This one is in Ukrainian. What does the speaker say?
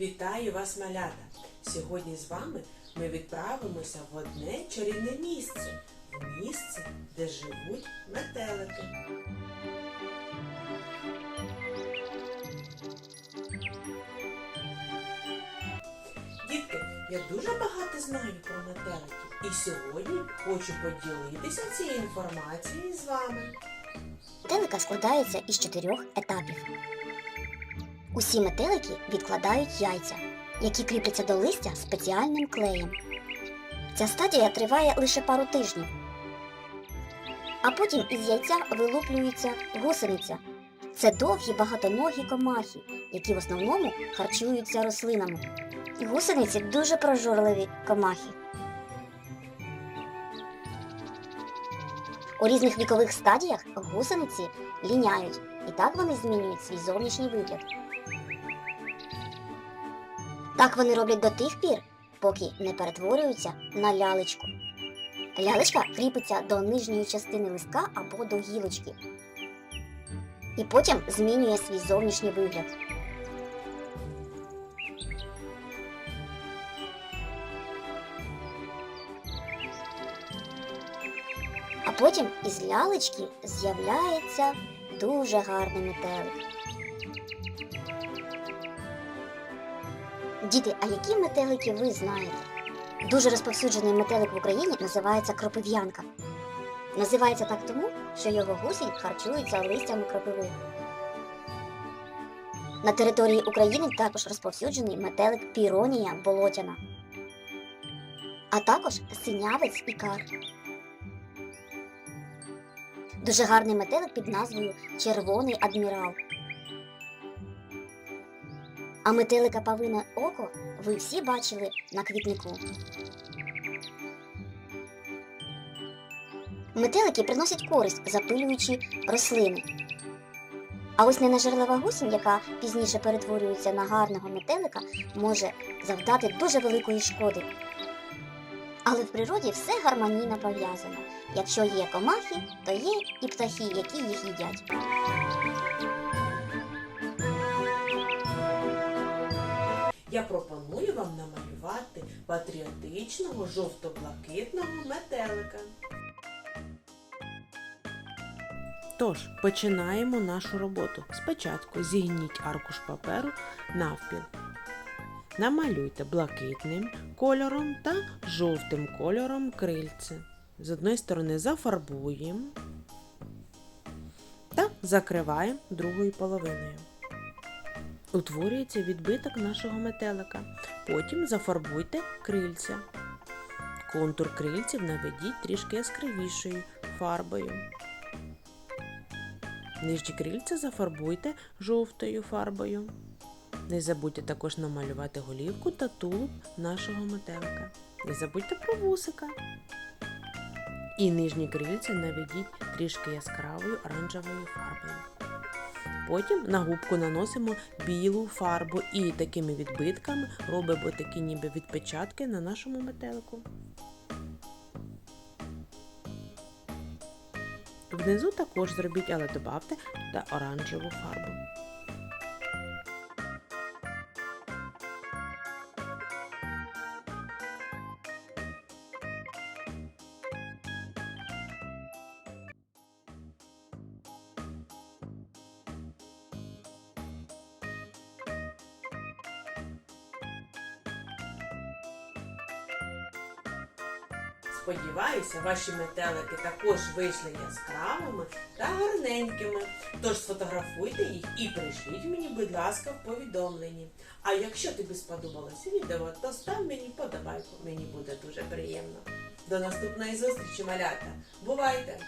Вітаю вас, малята! Сьогодні з вами ми відправимося в одне чарівне місце. В місце, де живуть метелики. Дітки, я дуже багато знаю про метеликів і сьогодні хочу поділитися цією інформацією з вами. Метелика складається із чотирьох етапів. Усі метелики відкладають яйця, які кріпляться до листя спеціальним клеєм. Ця стадія триває лише пару тижнів. А потім із яйця вилуплюється гусениця. Це довгі багатоногі комахи, які в основному харчуються рослинами. Гусениці дуже прожорливі комахи. У різних вікових стадіях гусениці ліняють, і так вони змінюють свій зовнішній вигляд. Так вони роблять до тих пір, поки не перетворюються на лялечку. Лялечка кріпиться до нижньої частини листка або до гілочки. І потім змінює свій зовнішній вигляд. А потім із лялечки з'являється дуже гарний метелик. Діти, а які метелики ви знаєте? Дуже розповсюджений метелик в Україні називається кропив'янка. Називається так тому, що його гусінь харчується листями кропиви. На території України також розповсюджений метелик піронія болотяна, а також синявець і кар. Дуже гарний метелик під назвою Червоний адмірал. А метелика павине око ви всі бачили на квітнику. Метелики приносять користь, запилюючи рослини. А ось ненажерлива гусінь, яка пізніше перетворюється на гарного метелика, може завдати дуже великої шкоди. Але в природі все гармонійно пов'язано. Якщо є комахи, то є і птахи, які їх їдять. Я пропоную вам намалювати патріотичного жовто-блакитного метелика. Тож, починаємо нашу роботу. Спочатку зігніть аркуш паперу навпіл. Намалюйте блакитним кольором та жовтим кольором крильце. З одної сторони зафарбуємо та закриваємо другою половиною. Утворюється відбиток нашого метелика. Потім зафарбуйте крильця. Контур крильців наведіть трішки яскравішою фарбою. Нижні крильця зафарбуйте жовтою фарбою. Не забудьте також намалювати голівку та тулуб нашого метелика. Не забудьте про вусика. І нижні крильця наведіть трішки яскравою оранжевою фарбою. Потім на губку наносимо білу фарбу і такими відбитками робимо такі ніби відпечатки на нашому метелику. Внизу також зробіть, але додавте туди оранжеву фарбу. Сподіваюся, ваші метелики також вийшли яскравими та гарненькими. Тож сфотографуйте їх і прийшліть мені, будь ласка, в повідомленні. А якщо тобі сподобалося відео, то став мені подобайку. Мені буде дуже приємно. До наступної зустрічі, малята. Бувайте!